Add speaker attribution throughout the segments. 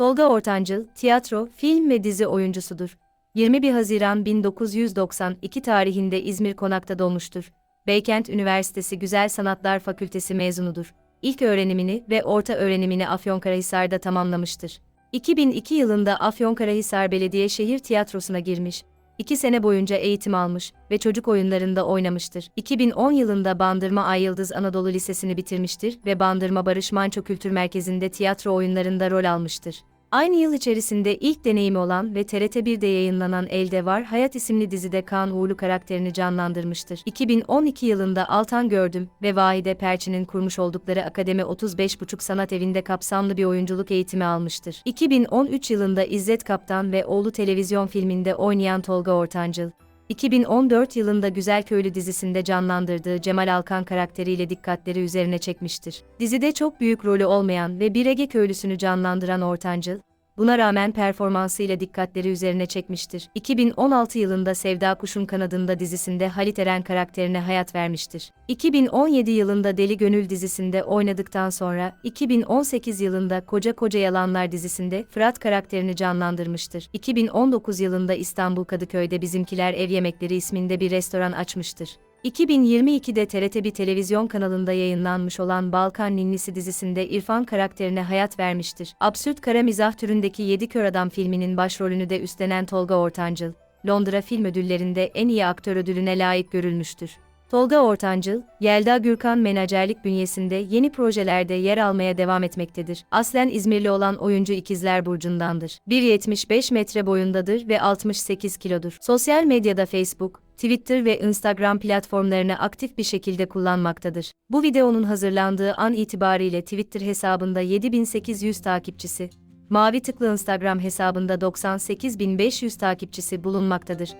Speaker 1: Tolga Ortancıl, tiyatro, film ve dizi oyuncusudur. 21 Haziran 1992 tarihinde İzmir Konak'ta doğmuştur. Beykent Üniversitesi Güzel Sanatlar Fakültesi mezunudur. İlk öğrenimini ve orta öğrenimini Afyonkarahisar'da tamamlamıştır. 2002 yılında Afyonkarahisar Belediye Şehir Tiyatrosu'na girmiş. 2 sene boyunca eğitim almış ve çocuk oyunlarında oynamıştır. 2010 yılında Bandırma Ay Yıldız Anadolu Lisesi'ni bitirmiştir ve Bandırma Barış Manço Kültür Merkezi'nde tiyatro oyunlarında rol almıştır. Aynı yıl içerisinde ilk deneyimi olan ve TRT1'de yayınlanan Elde Var Hayat isimli dizide Kaan Uğurlu karakterini canlandırmıştır. 2012 yılında Altan Gördüm ve Vahide Perçin'in kurmuş oldukları Akademi 35.5 Sanat Evi'nde kapsamlı bir oyunculuk eğitimi almıştır. 2013 yılında İzzet Kaptan ve Oğlu televizyon filminde oynayan Tolga Ortancıl, 2014 yılında Güzel Köylü dizisinde canlandırdığı Cemal Alkan karakteriyle dikkatleri üzerine çekmiştir. Dizide çok büyük rolü olmayan ve bir Ege köylüsünü canlandıran Ortancıl, buna rağmen performansıyla dikkatleri üzerine çekmiştir. 2016 yılında Sevda Kuşun Kanadında dizisinde Halit Eren karakterine hayat vermiştir. 2017 yılında Deli Gönül dizisinde oynadıktan sonra 2018 yılında Koca Koca Yalanlar dizisinde Fırat karakterini canlandırmıştır. 2019 yılında İstanbul Kadıköy'de Bizimkiler Ev Yemekleri isminde bir restoran açmıştır. 2022'de TRT1 televizyon kanalında yayınlanmış olan Balkan Ninnisi dizisinde İrfan karakterine hayat vermiştir. Absürt kara mizah türündeki Yedi Kör Adam filminin başrolünü de üstlenen Tolga Ortancıl, Londra Film Ödülleri'nde en iyi aktör ödülüne layık görülmüştür. Tolga Ortancıl, Yelda Gürkan menajerlik bünyesinde yeni projelerde yer almaya devam etmektedir. Aslen İzmirli olan oyuncu ikizler burcundandır. 1.75 metre boyundadır ve 68 kilodur. Sosyal medyada Facebook, Twitter ve Instagram platformlarını aktif bir şekilde kullanmaktadır. Bu videonun hazırlandığı an itibariyle Twitter hesabında 7800 takipçisi, Mavi tıklı Instagram hesabında 98500 takipçisi bulunmaktadır.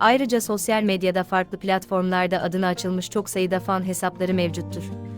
Speaker 1: Ayrıca sosyal medyada farklı platformlarda adına açılmış çok sayıda fan hesapları mevcuttur.